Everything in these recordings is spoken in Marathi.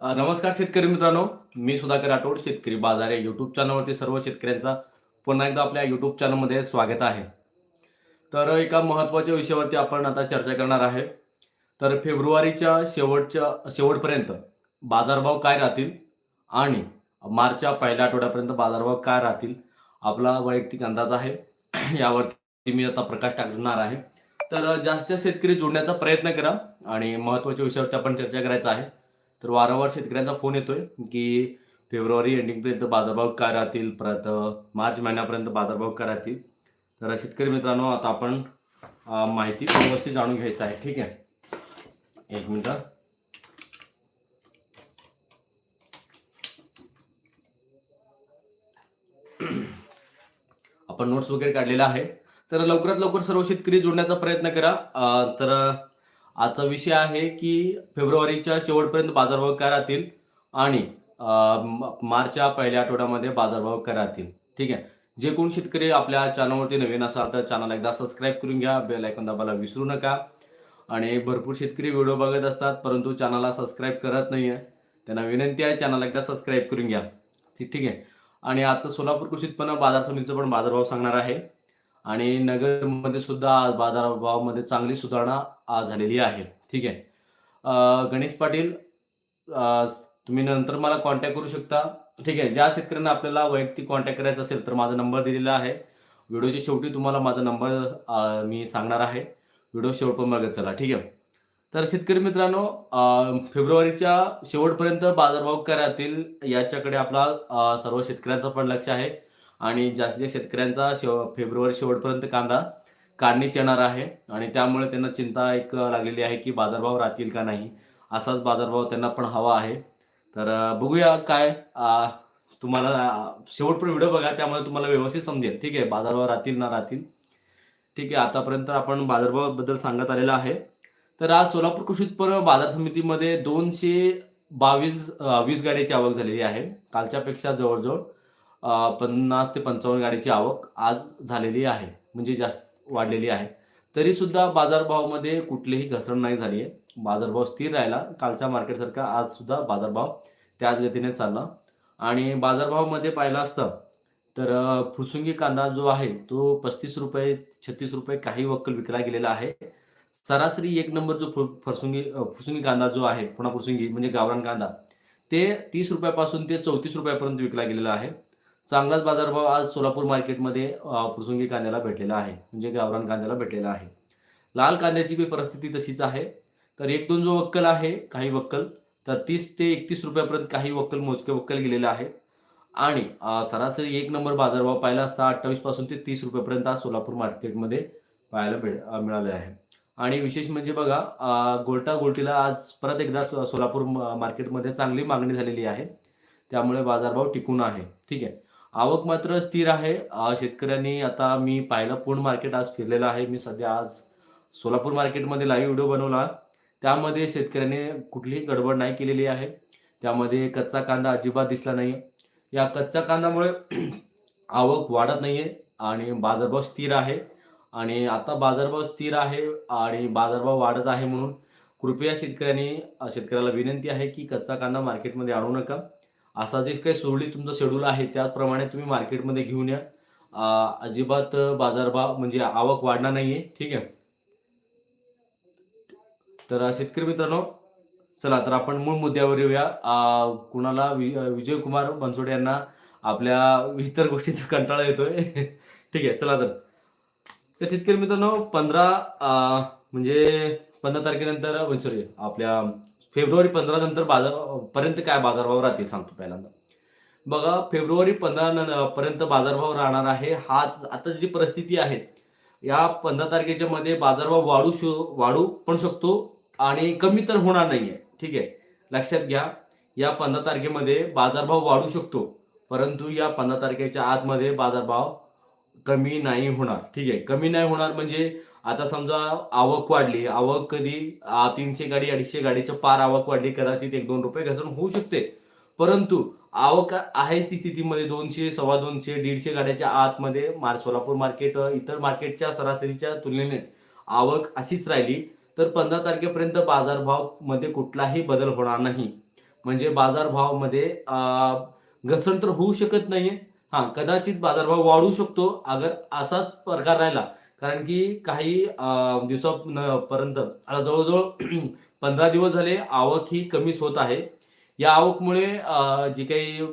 नमस्कार शेतकरी मित्रांनो. मी सुधाकर राठोड शेतकरी बाजार या यूट्यूब चॅनलवरती सर्व शेतकऱ्यांचा पुन्हा एकदा आपल्या यूट्यूब चॅनलमध्ये स्वागत आहे. तर एका महत्त्वाच्या विषयावरती आपण आता चर्चा करणार आहे. तर फेब्रुवारीच्या शेवटच्या शेवटपर्यंत बाजारभाव काय राहतील आणि मार्चच्या पहिल्या आठवड्यापर्यंत बाजारभाव काय राहतील आपला वैयक्तिक अंदाज आहे. यावरती मी आता प्रकाश टाकणार आहे. तर जास्त शेतकरी जोडण्याचा प्रयत्न करा आणि महत्त्वाच्या विषयावरती आपण चर्चा करायचा आहे. तर वारंवार शेतकऱ्यांचा फोन येतोय की फेब्रुवारी एंडिंगपर्यंत बाजारभाव काय राहतील? परत मार्च महिन्यापर्यंत बाजारभाव काय राहतील? तर शेतकरी मित्रांनो आता आपण माहिती व्यवस्थित जाणून घ्यायचं आहे. ठीक आहे? एक मिनटं. आपण नोट्स वगैरे काढलेला आहे. तर लवकरात लवकर सर्व शेतकरी जोडण्याचा प्रयत्न करा. तर आजचा विषय आहे की फेब्रुवारीच्या शेवटपर्यंत बाजारभाव काय राहतील आणि मार्चच्या पहिल्या आठवड्यामध्ये बाजारभाव काय राहतील. ठीक आहे? जे कोण शेतकरी आपल्या चॅनलवरती नवीन असाल तर चॅनल एकदा सबस्क्राईब करून घ्या बेल ऐकून दाबायला विसरू नका. आणि भरपूर शेतकरी व्हिडिओ बघत असतात परंतु चॅनलला सबस्क्राईब करत नाही आहे त्यांना विनंती आहे चॅनल एकदा सबस्क्राईब करून घ्या. ठीक ठीक आहे? आणि आजचं सोलापूर कृषी उत्पन्न बाजार समितीचं पण बाजारभाव सांगणार आहे. आणि नगरमध्ये सुद्धा आज बाजारभावामध्ये चांगली सुधारणा आज झालेली आहे. ठीक आहे? गणेश पाटील तुम्ही नंतर मला कॉन्टॅक्ट करू शकता. ठीक आहे? ज्या शेतकऱ्यांना आपल्याला वैयक्तिक कॉन्टॅक्ट करायचा असेल तर माझा नंबर दिलेला आहे. व्हिडिओच्या शेवटी तुम्हाला माझा नंबर मी सांगणार आहे. व्हिडिओ शेवट पण बघत चला. ठीक आहे? तर शेतकरी मित्रांनो फेब्रुवारीच्या शेवटपर्यंत बाजारभाव करातील याच्याकडे आपला सर्व शेतकऱ्यांचं पण लक्ष आहे. आणि जास्तीत जास्त शेतकऱ्यांचा शेव फेब्रुवारी शेवटपर्यंत कांदा काढणीस येणार आहे. आणि त्यामुळे त्यांना चिंता एक लागलेली आहे की बाजारभाव राहतील का नाही असाच बाजारभाव त्यांना पण हवा आहे. तर बघूया काय तुम्हाला शेवटपर्यंत व्हिडिओ बघा त्यामुळे तुम्हाला व्यवस्थित समजेल. ठीक आहे बाजारभाव राहतील ना राहतील. ठीक आहे आतापर्यंत आपण बाजारभावाबद्दल सांगत आलेलं आहे. तर आज सोलापूर कृषी उत्पन्न बाजार समितीमध्ये दोनशे बावीस वीस गाड्याची आवक झालेली आहे. कालच्यापेक्षा जवळजवळ पन्नास ते पंचावन्न गाडीची आवक आज झालेली आहे. म्हणजे जास्त वाढलेली आहे. तरीसुद्धा बाजारभावामध्ये कुठलीही घसरण नाही झाली आहे बाजारभाव स्थिर राहिला. कालच्या मार्केटसारखा आज सुद्धा बाजारभाव त्याच गतीने चालला. आणि बाजारभावामध्ये पाहिलं असतं तर फुसुंगी कांदा जो आहे तो पस्तीस रुपये छत्तीस रुपये काही वक्कल विकला गेलेला आहे. सरासरी एक नंबर जो फु- फरसुंगी फुसुंगी कांदा जो आहे पुन्हा फुरसुंगी म्हणजे गावरान कांदा ते तीस रुपयापासून ते चौतीस रुपयापर्यंत विकला गेलेला आहे. चांगलाच बाजारभाव आज सोलापूर मार्केटमध्ये प्रसंगी कांद्याला भेटलेला आहे. म्हणजे गावरान कांद्याला भेटलेला आहे. लाल कांद्याची बी परिस्थिती तशीच आहे. तर एक दोन जो वक्कल आहे काही वक्कल तर तीस ते एकतीस रुपयापर्यंत काही वक्कल मोजके वक्कल गेलेले आहे आणि सरासरी एक नंबर बाजारभाव पाहिला असता अठ्ठावीसपासून ते तीस रुपयापर्यंत आज सोलापूर मार्केटमध्ये पाहायला भेट मिळाले आहे. आणि विशेष म्हणजे बघा गोलटा गोल्टा गोल्टीला आज परत एकदा सोलापूर म- मार्केटमध्ये चांगली मागणी झालेली आहे. त्यामुळे बाजारभाव टिकून आहे. ठीक आहे. आवक मात्र स्थिर आहे. शेतकऱ्यांनी आता मी पाहिलं पूर्ण मार्केट आज फिरलेलं आहे. मी सध्या आज सोलापूर मार्केटमध्ये लाईव्ह व्हिडिओ बनवला. त्यामध्ये शेतकऱ्याने कुठलीही गडबड नाही केलेली आहे. त्यामध्ये कच्चा कांदा अजिबात दिसला नाही या कच्च्या कांद्यामुळे आवक वाढत नाहीये आणि बाजारभाव स्थिर आहे. आणि आता बाजारभाव स्थिर आहे आणि बाजारभाव वाढत आहे म्हणून कृपया शेतकऱ्यांनी शेतकऱ्याला विनंती आहे की कच्चा कांदा मार्केटमध्ये आणू नका. असा जे काही सुरळीत तुमचं शेड्यूल आहे त्याप्रमाणे तुम्ही मार्केटमध्ये घेऊन या. अजिबात बाजारभाव म्हणजे आवक वाढणार नाही आहे ठीक आहे? तर शेतकरी मित्रांनो चला तर आपण मूळ मुद्द्यावर येऊया. कुणाला वि विजय कुमार बनसोडे यांना आपल्या इतर गोष्टीचा कंटाळा येतोय. ठीक आहे चला तर. तर शेतकरी मित्रांनो पंधरा म्हणजे पंधरा तारखेनंतर सॉरी आपल्या फेब्रुवारी पंधरा नंतर बाजार पर्यंत काय बाजारभाव राहतील सांगतो पहिल्यांदा. बघा फेब्रुवारी पंधरा न- पर्यंत बाजारभाव राहणार आहे. हाच आता जी परिस्थिती आहे या पंधरा तारखेच्या मध्ये बाजारभाव वाढू शो वाढू पण शकतो आणि कमी तर होणार नाहीये. ठीक आहे? लक्षात घ्या या पंधरा तारखेमध्ये बाजारभाव वाढू शकतो परंतु या पंधरा तारखेच्या आतमध्ये बाजारभाव कमी नाही होणार. ठीक आहे? कमी नाही होणार म्हणजे आता समजा आवक वाढली आवक कधी तीनशे गाडी अडीचशे गाडीच्या पार आवक वाढली कदाचित एक दोन रुपये घसरण होऊ शकते. परंतु आवक आहे ती स्थितीमध्ये दोनशे सव्वा दोनशे दीडशे गाड्याच्या आतमध्ये मार सोलापूर मार्केट इतर मार्केटच्या सरासरीच्या तुलनेने आवक अशीच राहिली तर पंधरा तारखेपर्यंत बाजारभावमध्ये कुठलाही बदल होणार नाही. म्हणजे बाजारभावामध्ये मध्ये घसरण तर होऊ शकत नाहीये. हा कदाचित बाजारभाव वाढू शकतो अगर असाच प्रकार राहिला कारण की काही दिवसापर्यंत आता जवळजवळ पंधरा दिवस झाले आवक ही कमीच होत आहे. या आवकमुळे जी काही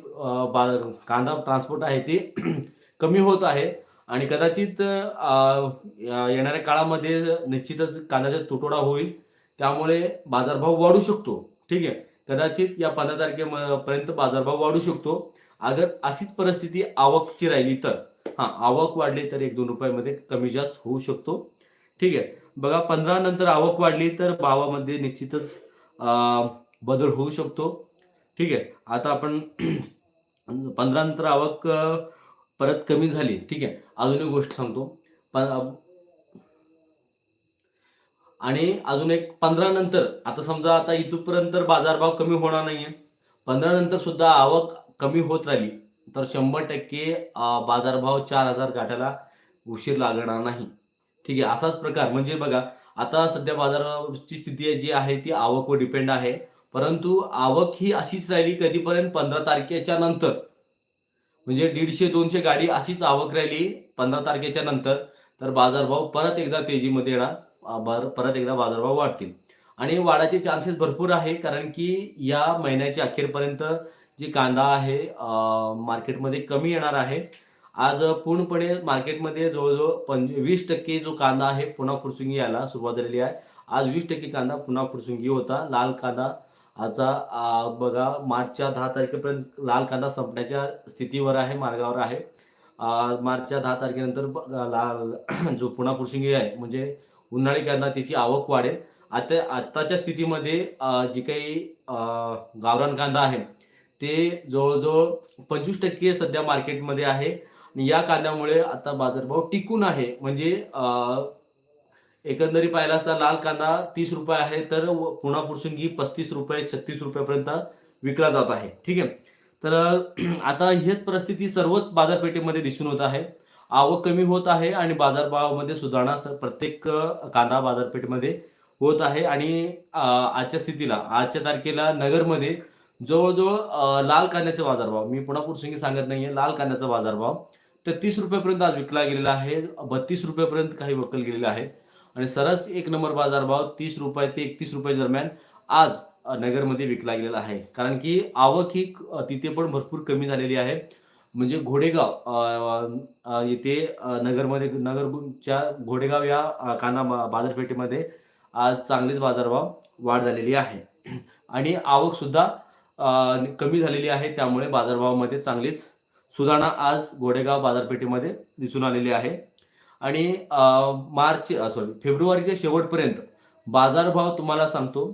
कांदा ट्रान्सपोर्ट आहे ती कमी होत आहे. आणि कदाचित येणाऱ्या काळामध्ये निश्चितच कांद्याचा तुटवडा होईल. त्यामुळे बाजारभाव वाढू शकतो. ठीक आहे? कदाचित या पंधरा तारखेपर्यंत बाजारभाव वाढू शकतो. अगर अशीच परिस्थिती आवकची राहिली तर. हां आवक वाढली तर एक दोन रुपयामध्ये कमी जास्त होऊ शकतो. ठीक आहे. बघा पंधरा नंतर आवक वाढली तर भावामध्ये निश्चितच बदल होऊ शकतो. ठीक आहे. आता आपण पंधरा नंतर आवक परत कमी झाली. ठीक आहे. अजून एक गोष्ट सांगतो. प- आणि अजून एक पंधरा नंतर आता समजा आता इथूपर्यंत बाजारभाव कमी होणार नाहीये. पंधरा नंतर सुद्धा आवक कमी होत राहिली. तर शंभर टक्के बाजारभाव चार हजार गाठायला उशीर लागणार नाही. ठीक आहे असाच प्रकार. म्हणजे बघा आता सध्या बाजाराची स्थिती जी आहे ती आवकवर डिपेंड आहे. परंतु आवक ही अशीच राहिली कधीपर्यंत? पंधरा तारखेच्या नंतर. म्हणजे दीडशे दोनशे गाडी अशीच आवक राहिली पंधरा तारखेच्या नंतर. तर बाजारभाव परत एकदा तेजीमध्ये येणार. परत एकदा बाजारभाव वाढतील. आणि वाढायचे चान्सेस भरपूर आहे कारण की या महिन्याच्या अखेरपर्यंत जी कांदा आहे मार्केटमध्ये कमी येणार आहे. आज पूर्णपणे मार्केटमध्ये जवळजवळ पंच वीस टक्के जो कांदा आहे पुन्हा फुरसुंगी यायला सुरुवात झालेली आहे. आज वीस टक्के कांदा पुन्हा फुरसुंगी होता. लाल कांदा आजचा बघा मार्चच्या दहा तारखेपर्यंत लाल कांदा संपण्याच्या स्थितीवर आहे मार्गावर आहे. मार्चच्या दहा तारखेनंतर ब- लाल जो पुन्हा फुरसुंगी आहे म्हणजे उन्हाळी कांदा त्याची आवक वाढेल. आता आत्ताच्या स्थितीमध्ये जी काही गावरान कांदा आहे ते जवळजवळ पंचवीस टक्के सध्या मार्केटमध्ये आहे. आणि या कांद्यामुळे आता बाजारभाव टिकून आहे. म्हणजे एकंदरी पाहिला असता लाल कांदा तीस रुपये आहे तर पुन्हा पुरसुंगी पस्तीस रुपये छत्तीस रुपयापर्यंत विकला जात आहे. ठीक आहे? तर आता हेच परिस्थिती सर्वच बाजारपेठेमध्ये दिसून होत आहे. आवक कमी होत आहे आणि बाजारभावामध्ये सुधारणा प्रत्येक कांदा बाजारपेठेमध्ये होत आहे. आणि आजच्या स्थितीला आजच्या तारखेला नगरमध्ये जवळजवळ लाल कांद्याचा बाजारभाव मी पुन्हा फुरसुंगी सांगत नाहीये लाल कांद्याचा बाजारभाव तर तीस रुपयापर्यंत आज विकला गेलेला आहे बत्तीस रुपयापर्यंत काही वकल गेलेला आहे. आणि सरस एक नंबर बाजारभाव तीस रुपये ते एकतीस रुपये दरम्यान आज नगरमध्ये विकला गेलेला आहे. कारण की आवक ही तिथे पण भरपूर कमी झालेली आहे. म्हणजे घोडेगाव येथे नगरमध्ये नगरच्या घोडेगाव या काना बाजारपेठेमध्ये आज चांगलीच बाजारभाव वाढ झालेली आहे. आणि आवक सुद्धा कमी झालेली आहे. त्यामुळे बाजारभावामध्ये चांगलीच सुधारणा आज घोडेगाव बाजारपेठेमध्ये दिसून आलेली आहे. आणि मार्च सॉरी फेब्रुवारीच्या शेवटपर्यंत बाजारभाव तुम्हाला सांगतो.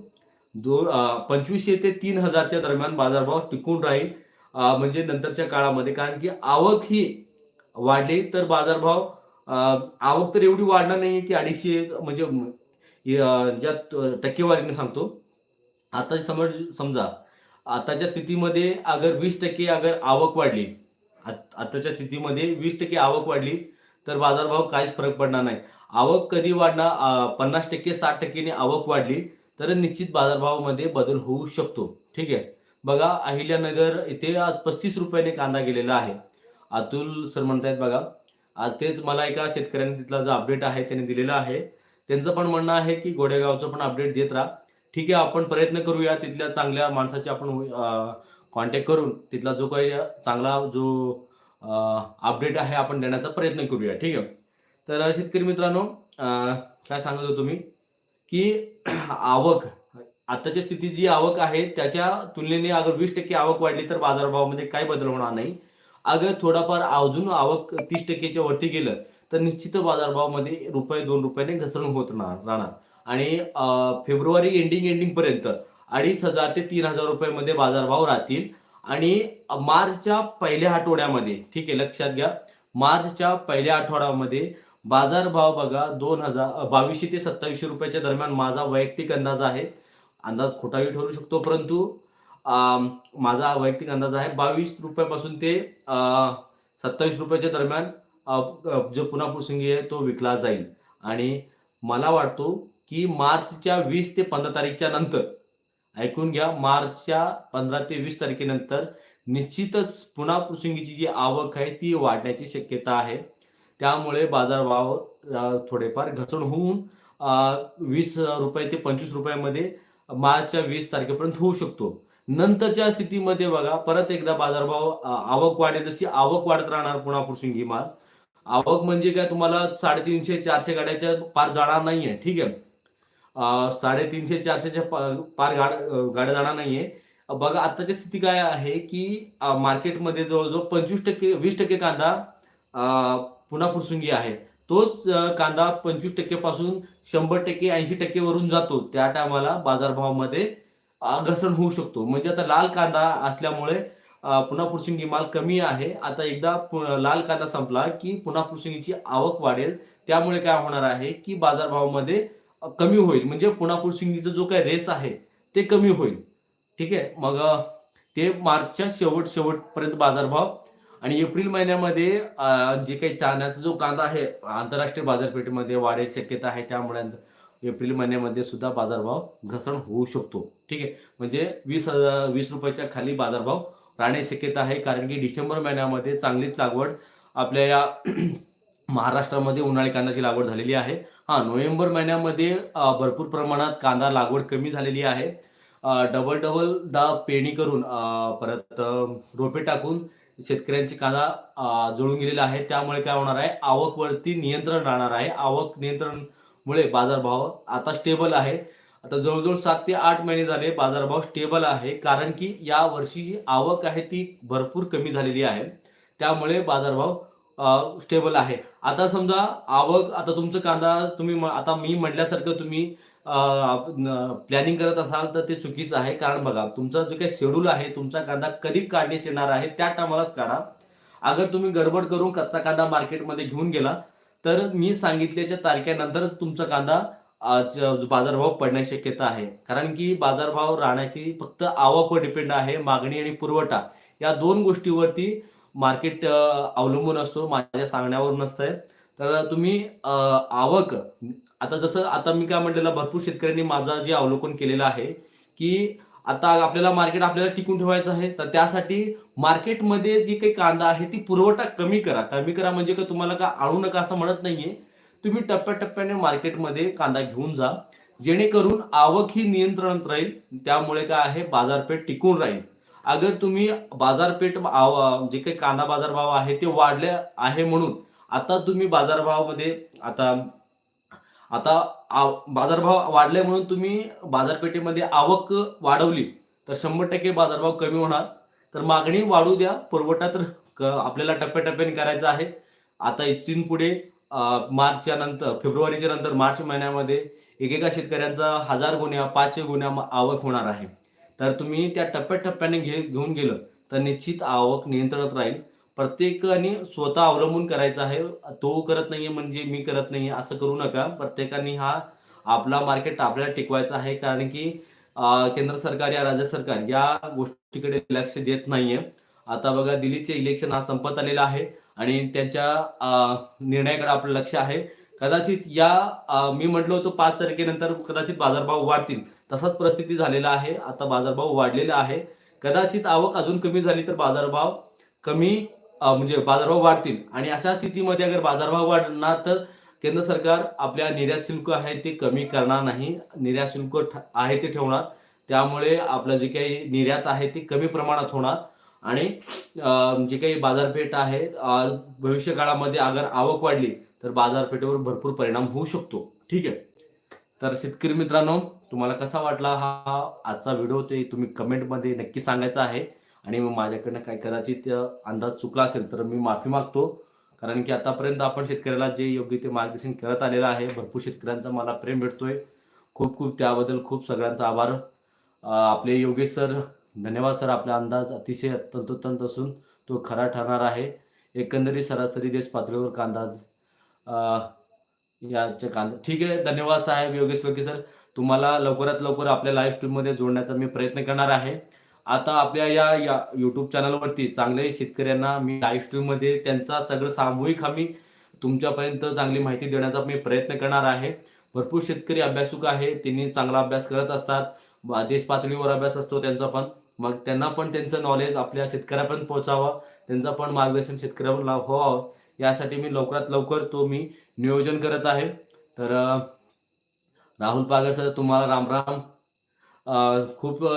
दो पंचवीसशे ते तीन हजारच्या दरम्यान बाजारभाव टिकून राहील. म्हणजे नंतरच्या काळामध्ये. कारण की आवक ही वाढली तर बाजारभाव आवक तर एवढी वाढणार नाही की अडीचशे म्हणजे ज्या टक्केवारीने सांगतो. आता समज समजा आताच्या स्थितीमध्ये अगर वीस टक्के अगर आवक वाढली आत- आताच्या स्थितीमध्ये वीस टक्के आवक वाढली तर बाजारभाव काहीच फरक पडणार नाही. आवक कधी वाढणार पन्नास टक्के साठ टक्केने आवक वाढली तर निश्चित बाजारभावामध्ये बदल होऊ शकतो. ठीक आहे? बघा अहिल्यानगर इथे आज पस्तीस रुपयाने कांदा गेलेला आहे. अतुल सर म्हणतायत बघा आज तेच मला एका शेतकऱ्याने तिथला जो अपडेट आहे त्याने दिलेला आहे. त्यांचं पण म्हणणं आहे की गोडेगावचं पण अपडेट देत राहा. ठीक आहे आपण प्रयत्न करूया तिथल्या चांगल्या माणसाचे आपण कॉन्टॅक्ट करून तिथला जो काही चांगला जो अपडेट आहे आपण देण्याचा प्रयत्न करूया ठीक आहे? तर शेतकरी मित्रांनो काय सांगत होतो मी? की आवक आताच्या स्थितीत जी आवक आहे त्याच्या तुलनेने अगर वीस टक्के आवक वाढली तर बाजारभावामध्ये काही बदल होणार नाही. अगर थोडाफार अजून आवक तीस टक्केच्या वरती गेलं तर निश्चित बाजारभावामध्ये रुपये दोन रुपयाने घसरण होत राहणार. आणि फेब्रुवारी एंडिंग एंडिंग पर्यंत अडीच हजार ते तीन हजार रुपयामध्ये बाजारभाव राहतील. आणि मार्चच्या पहिल्या आठवड्यामध्ये ठीक आहे लक्षात घ्या मार्चच्या पहिल्या आठवड्यामध्ये बाजारभाव बघा दोन हजार बावीसशे ते सत्तावीसशे रुपयाच्या दरम्यान माझा वैयक्तिक अंदाज आहे. अंदाज खोटाही ठरू शकतो परंतु माझा वैयक्तिक अंदाज आहे बावीस रुपयापासून ते सत्तावीस रुपयाच्या दरम्यान जो पुन्हा प्रसंगी आहे तो विकला जाईल. आणि मला वाटतो की मार्चच्या वीस ते पंधरा तारीखच्या नंतर. ऐकून घ्या मार्चच्या पंधरा ते वीस तारखेनंतर निश्चितच पुन्हा पुसुंगीची जी आवक आहे ती वाढण्याची शक्यता आहे. त्यामुळे बाजारभाव थोडेफार घसरण होऊन वीस रुपये ते पंचवीस रुपयामध्ये मार्चच्या वीस तारखेपर्यंत होऊ शकतो. नंतरच्या स्थितीमध्ये बघा परत एकदा बाजारभाव आवक वाढेल जशी आवक वाढत राहणार पुन्हा पुसुंगी माल. आवक म्हणजे काय तुम्हाला साडेतीनशे चारशे गाड्याच्या पार जाणार नाहीये ठीक आहे. साडेतीनशे चारशेच्या पा- पार गाड गाड्या जाणार नाहीये. बघा आताची स्थिती काय आहे की मार्केटमध्ये जवळजवळ पंचवीस टक्के वीस टक्के कांदा पुन्हा फुरसुंगी आहे. तोच कांदा पंचवीस टक्केपासून शंभर टक्के ऐंशी टक्के वरून जातो. त्या टायमाला बाजारभावामध्ये घसरण होऊ शकतो. म्हणजे आता लाल कांदा असल्यामुळे पुन्हा फुरसुंगी माल कमी आहे. आता एकदा पु- लाल कांदा संपला की पुन्हा फुरसुंगीची आवक वाढेल. त्यामुळे काय होणार आहे की बाजारभावामध्ये कमी होईल. म्हणजे पुन्हा फुरसुंगीचा जो काही रेस आहे ते कमी होईल. ठीक आहे? मग ते मार्चच्या शेवट शेवटपर्यंत बाजारभाव. आणि एप्रिल महिन्यामध्ये जे काही चाण्याचा जो कांदा आहे आंतरराष्ट्रीय बाजारपेठेमध्ये वाढायची शक्यता आहे त्यामुळे एप्रिल महिन्यामध्ये सुद्धा बाजारभाव घसरण होऊ शकतो. ठीक आहे? म्हणजे वीस हजार वीस रुपयाच्या खाली बाजारभाव राहण्याची शक्यता आहे कारण की डिसेंबर महिन्यामध्ये चांगलीच लागवड आपल्या या महाराष्ट्रामध्ये उन्हाळी कांद्याची लागवड झालेली आहे. हा नोव्हेंबर महिन्यामध्ये भरपूर प्रमाणात कांदा लागवड कमी झालेली आहे. डबल डबल दा पेरणी करून परत रोपे टाकून शेतकऱ्यांची कांदा जुळून गेलेला आहे. त्यामुळे काय होणार आहे? आवकवरती नियंत्रण राहणार आहे. आवक नियंत्रणमुळे बाजारभाव आता स्टेबल आहे. आता जवळजवळ सात ते आठ महिने झाले बाजारभाव स्टेबल आहे. कारण की या वर्षी जी आवक आहे ती भरपूर कमी झालेली आहे. त्यामुळे बाजारभाव स्टेबल आहे. आता समजा आवक आता तुमचं कांदा तुम्ही म- आता मी म्हटल्यासारखं तुम्ही प्लॅनिंग करत असाल तर ते चुकीचं आहे. कारण बघा तुमचा जो काही शेड्यूल आहे तुमचा कांदा कधी काढण्यास येणार आहे त्या टायमालाच काढा. अगर तुम्ही गडबड करून कच्चा कांदा मार्केटमध्ये घेऊन गेला तर मी सांगितल्याच्या तारखेनंतरच तुमचा कांदा बाजारभाव पडण्याची शक्यता आहे. कारण की बाजारभाव राहण्याची फक्त आवकवर डिपेंड आहे मागणी आणि पुरवठा. या दोन गोष्टीवरती मार्केट अवलंबून असतो माझ्या सांगण्यावर नसतंय तर तुम्ही आवक आता जसं आता मी काय म्हटलेलं भरपूर शेतकऱ्यांनी माझा जे अवलोकन केलेलं आहे की आता आपल्याला मार्केट आपल्याला टिकून ठेवायचं आहे तर त्यासाठी मार्केटमध्ये जी काही कांदा आहे ती पुरवठा कमी करा. कमी करा म्हणजे का तुम्हाला का आणू नका असं म्हणत नाहीये. तुम्ही टप्प्याटप्प्याने मार्केटमध्ये कांदा घेऊन जा. जेणेकरून आवक ही नियंत्रणात राहील. त्यामुळे काय आहे? बाजारपेठ टिकून राहील. अगर तुम्ही बाजारपेठ आव- जे काही कांदा बाजारभाव आहे ते वाढले आहे म्हणून आता तुम्ही बाजारभावामध्ये आता आता आव- बाजारभाव वाढले म्हणून तुम्ही बाजारपेठेमध्ये आवक वाढवली तर शंभर टक्के बाजारभाव कमी होणार. तर मागणी वाढू द्या पुरवठा तर क- आपल्याला टप्प्याटप्प्याने करायचा आहे. आता इथून पुढे मार्चच्या नंतर फेब्रुवारीच्या नंतर मार्च महिन्यामध्ये एकेका शेतकऱ्यांचा हजार गुन्ह्या पाचशे गुन्ह्या म- आवक होणार आहे. तर तुम्ही त्या टप्प्याटप्प्याने घे घेऊन गेलं तर निश्चित आवक नियंत्रणात राहील. प्रत्येकाने स्वतः अवलंबून करायचं आहे. तो करत नाहीये म्हणजे मी करत नाहीये असं करू नका. प्रत्येकाने हा आपला मार्केट आपल्याला टिकवायचा आहे. कारण की केंद्र सरकार या राज्य सरकार या गोष्टीकडे लक्ष देत नाहीये. आता बघा दिल्लीचे इलेक्शन हा संपत आलेला आहे आणि त्यांच्या निर्णयाकडे आपलं लक्ष आहे. कदाचित या मी म्हटलं होतं पाच तारखेनंतर कदाचित बाजारभाव वाढतील. तसाच परिस्थिती झालेला आहे. आता बाजारभाव वाढलेला आहे. कदाचित आवक अजून कमी झाली तर बाजारभाव कमी म्हणजे बाजारभाव वाढतील. आणि अशा स्थितीमध्ये अगर बाजारभाव वाढणार तर केंद्र सरकार आपल्या निर्यात शुल्क आहे ते कमी करणार नाही. निर्यात शुल्क ठ- आहे ते ठेवणार. त्यामुळे आपलं जे काही निर्यात आहे ते कमी प्रमाणात होणार. आणि जे काही बाजारपेठ आहे भविष्य काळामध्ये अगर आवक वाढली तर बाजारपेठेवर भरपूर परिणाम होऊ शकतो. ठीक आहे? तर शेतकरी मित्रांनो तुम्हाला कसा वाटला हा आजचा व्हिडिओ? ते तुम्ही कमेंटमध्ये नक्की सांगायचा आहे. आणि मग माझ्याकडनं काय कदाचित अंदाज चुकला असेल तर मी माफी मागतो. कारण की आतापर्यंत आपण शेतकऱ्याला जे योग्य ते मार्गदर्शन करत आलेलं आहे भरपूर शेतकऱ्यांचा मला प्रेम भेटतोय. खूप खूप त्याबद्दल खूप सगळ्यांचा आभार. आपले योगेश सर धन्यवाद सर. आपला अंदाज अतिशय तंतोतंत असून तो खरा ठरणार आहे. एकंदरीत सरासरी देश पातळीवर कांदा अ, याच्या कांदा ठीक आहे धन्यवाद साहेब योगेश लोके सर. तुम्हाला लवकरात लवकर आपल्या लाईव्ह स्ट्रीममध्ये जोडण्याचा मी प्रयत्न करणार आहे. आता आपल्या या या यूट्यूब चॅनलवरती चांगले शेतकऱ्यांना मी लाईव्ह स्ट्रीममध्ये त्यांचा सगळं सामूहिक आम्ही तुमच्यापर्यंत चांगली माहिती देण्याचा मी प्रयत्न करणार आहे. भरपूर शेतकरी अभ्यासुक आहे त्यांनी चांगला अभ्यास करत असतात. देश पातळीवर अभ्यास असतो त्यांचा पण. मग त्यांना पण त्यांचं नॉलेज आपल्या शेतकऱ्यापर्यंत पोहोचावं त्यांचा पण मार्गदर्शन शेतकऱ्यावर लाभ व्हावं हो, हो. यासाठी मी लवकरात लवकर तो मी नियोजन करत आहे. तर राहुल पागर सर तुम्हाला राम राम. खूप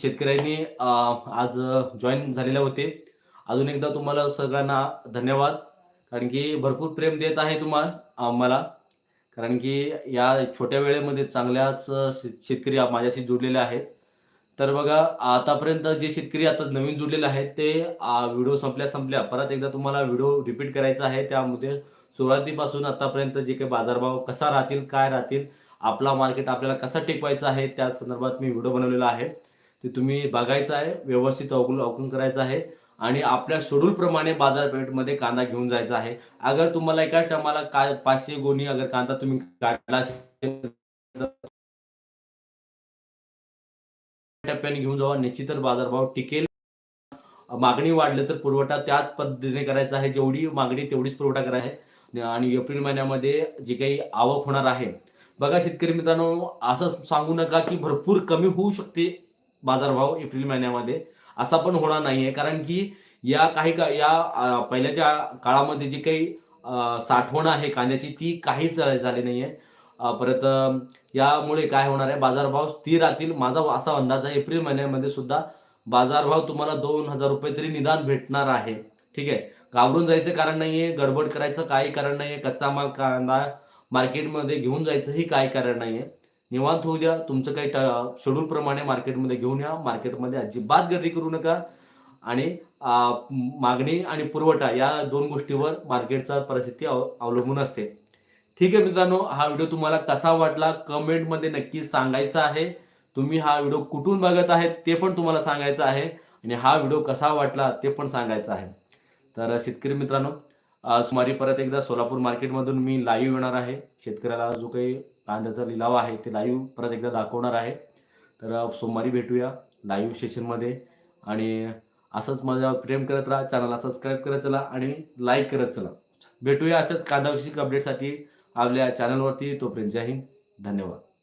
शेतकऱ्यांनी आज जॉईन झालेले होते. अजून एकदा तुम्हाला सगळ्यांना धन्यवाद. कारण की भरपूर प्रेम देत आहे तुम्हाला मला कारण की या छोट्या वेळेमध्ये चांगल्याच शेत- शेतकरी माझ्याशी जुडलेले आहेत. तर बघा आतापर्यंत जे शेतकरी आता नवीन जुडलेले आहेत ते व्हिडिओ संपल्या संपल्या परत एकदा तुम्हाला व्हिडिओ रिपीट करायचा आहे. त्यामध्ये सुरुवातीपासून आतापर्यंत जे काही बाजारभाव कसा राहतील काय राहतील आपला मार्केट आपल्याला कसा टिकवायचा आहे त्या संदर्भात मी व्हिडिओ बनवलेला आहे. ते तुम्ही बघायचं आहे व्यवस्थित अवकून अवकून करायचं आहे. आणि आपल्या शेड्यूलप्रमाणे बाजारपेठमध्ये कांदा घेऊन जायचा आहे. अगर तुम्हाला एका टायमाला काय पाचशे गोणी अगर कांदा तुम्ही काढला टप्प्याने घेऊन जावा. निश्चितच बाजारभाव टिकेल. मागणी वाढली तर पुरवठा त्याच पद्धतीने करायचा आहे. जेवढी मागणी तेवढीच पुरवठा करायचा आहे. आणि एप्रिल महिन्यामध्ये जी काही आवक होणार आहे. बघा शेतकरी मित्रांनो असं सांगू नका की भरपूर कमी होऊ शकते बाजारभाव एप्रिल महिन्यामध्ये. असा पण होणार नाहीये. कारण की या काही का या पहिल्याच्या काळामध्ये जी काही साठवण आहे कांद्याची ती काहीच झाली नाहीये. परत यामुळे काय होणार आहे? बाजारभाव स्थिर राहतील. माझा असा अंदाज आहे एप्रिल महिन्यामध्ये सुद्धा बाजारभाव तुम्हाला दोन हजार रुपये तरी निदान भेटणार आहे. ठीक आहे? घाबरून जायचं कारण नाहीये गडबड करायचं काही कारण नाहीये कच्चा माल कांदा मार्केटमध्ये घेऊन जायचंही काही कारण नाहीये. निवांत होऊ द्या तुमचं काही शेड्यूल प्रमाणे मार्केटमध्ये घेऊन या. मार्केटमध्ये अजिबात गर्दी करू नका. आणि मागणी आणि पुरवठा या दोन गोष्टीवर मार्केटचा परिस्थिती अव- अवलंबून असते. ठीक आहे मित्रांनो हा व्हिडिओ तुम्हाला कसा वाटला कमेंटमध्ये नक्की सांगायचा आहे. तुम्ही हा व्हिडिओ कुठून बघत आहे ते पण तुम्हाला सांगायचं आहे आणि हा व्हिडिओ कसा वाटला ते पण सांगायचं आहे. तर शेतकरी मित्रांनो सुमारी परत एकदा सोलापूर मार्केटमधून मी लाईव्ह येणार आहे. शेतकऱ्याला जो काही कांद्याचा लिलाव आहे ते लाईव्ह परत एकदा दाखवणार आहे. तर सोमवारी भेटूया लाईव्ह सेशनमध्ये आणि असंच माझ्या प्रेम करत राहा चॅनलला सबस्क्राईब करत चला आणि लाईक करत चला. भेटूया अशाच कांदाविषयक अपडेटसाठी आपल्या चॅनलवरती तोपर्यंत जय हिंद. धन्यवाद.